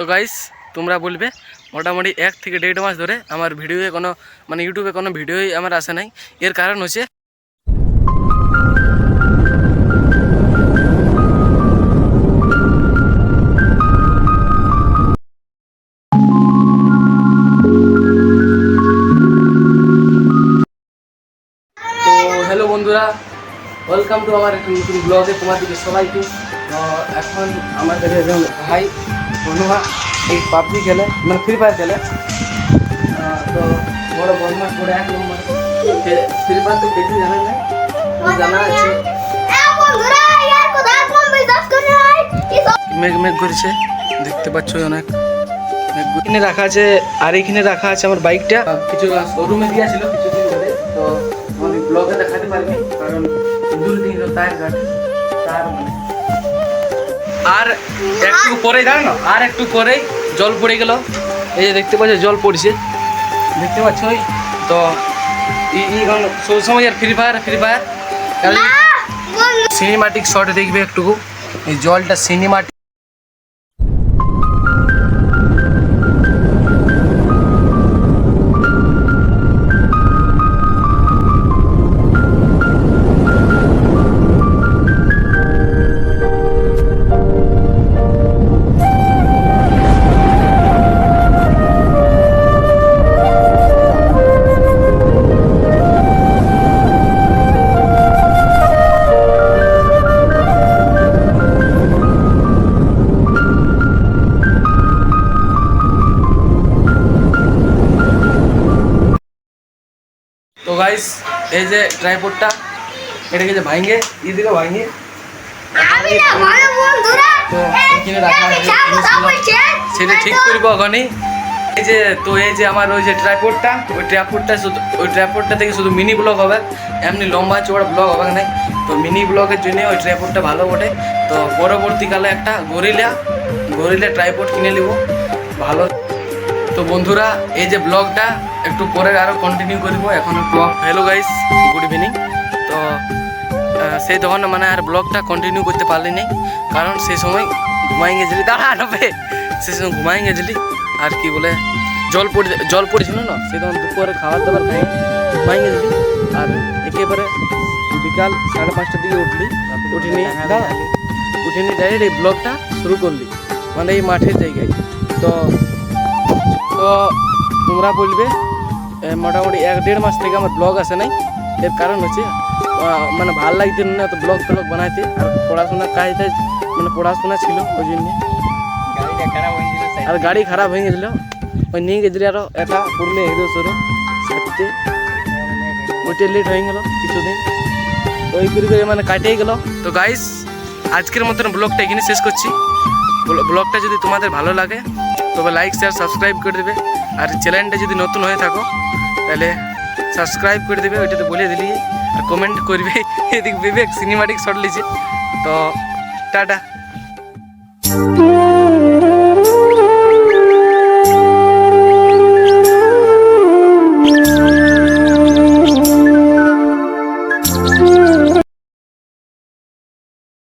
তো গাইস তোমরা বলবে, মোটামুটি এক থেকে দেড় মাস ধরে আমার ভিডিওয়ে কোনো মানে ইউটিউবে কোনো ভিডিওই আমার আসে নাই। এর কারণ হচ্ছে তো হ্যালো বন্ধুরা ওয়েলকাম টু আমার একটা নতুন ব্লগে তোমাদেরকে সবাইকে। এখন আমাদের একজন ভাই বন্ধুরা এই পাবজি খেলে মানে ফ্রি ফায়ার খেলে। তো বড় বদমাস করে এক নম্বর। ফ্রি ফায়ার তো দেখি জানা নাই জানা আছে। মেঘ মেঘ করেছে। দেখতে পাচ্ছ অনেক। এখানে রাখা আছে, আর এখানে রাখা আছে আমার বাইকটা। কিছু শোরুমে দিয়েছিল কিছুদিন ধরে। তো আমাদের ব্লগে দেখাতে পারবি কারণ দূর দিন তার মানে। আর একটু পরেই জানো না? আর একটু পরেই জল পড়ে গেল। এই যে দেখতে পাচ্ছ জল পড়ছে। দেখতে পাচ্ছ ওই তো সব সময় আর Free Fire Free Fire cinematic shot দেখবে একটু এই জলটা সিনেমাটিক তো গাইস এই যে ট্রাইপোর্টটা এটাকে যে ভাঙে এদিকে ভাঙে। সেটা ঠিক করব ওখানে এই যে তো এই যে আমার ওই যে ট্রাইপোর্টটা ওই ট্রাইপোর্টটা শুধু ওই ট্রাইপোর্টটা থেকে শুধু মিনি ব্লগ হবে। এমনি লম্বা চওড়া ব্লগ হবে না। তো মিনি ব্লগের জন্য ওই ট্রাইপোর্টটা ভালো বটে। তো পরবর্তীকালে একটা গরিলা গরিলা ট্রাইপোর্ট কিনে নেব। ভালো তো বন্ধুরা, এই যে ব্লগটা একটু পরে আরও কন্টিনিউ করব, এখন একটু হ্যালো গাইস গুড ইভিনিং তো সেই তখন মানে আর ব্লগটা কন্টিনিউ করতে পারলি নি কারণ সেই সময় ঘুমাই গেছিলি। দাঁড়া নবে সেই সময় ঘুমাই গেছিলি, আর কি বলে, জল পড়ে, জল পড়েছিল না? সেই তখন দুপুরে খাবার দাবার খাই, ঘুমাই গেছিলি। আর একেবারে বিকাল সাড়ে পাঁচটার দিকে উঠলি, উঠিনি, দাঁড়া, উঠিনি ডাইরেক্ট এই ব্লগটা শুরু করলি মানে এই মাঠের জায়গায়। তো তোমরা বলবে মোটামুটি এক দেড় মাস থেকে আমার ব্লগ আসে নাই। এর কারণ হচ্ছে মানে ভালো লাগতে না তো ব্লগ ট্লগ বানাইতে আর পড়াশোনা কাজটা মানে পড়াশোনা ছিল ওই জন্য। আর গাড়ি খারাপ হয়ে গেছিল ওই নিয়ে গেছিলি আরও এটা পুরুলিয়া হিরো শোরুম সাথে ওইটা লেট হয়ে গেল কিছুদিন। তো ওই করে করে মানে কাটেই গেল। তো গাইস আজকের মতন ব্লগটা এখানে শেষ করছি। ব্ল- ব্লগটা যদি তোমাদের ভালো লাগে তবে লাইক শেয়ার সাবস্ক্রাইব করে দেবে। আর চ্যানেলটা যদি নতুন হয়ে থাকো, তাহলে সাবস্ক্রাইব করে দেবে, ওইটাতে বলে দিলি। আর কমেন্ট করবে, এদিক বিবেক সিনেমাটিক শর্ট লিছে তো, টাটা।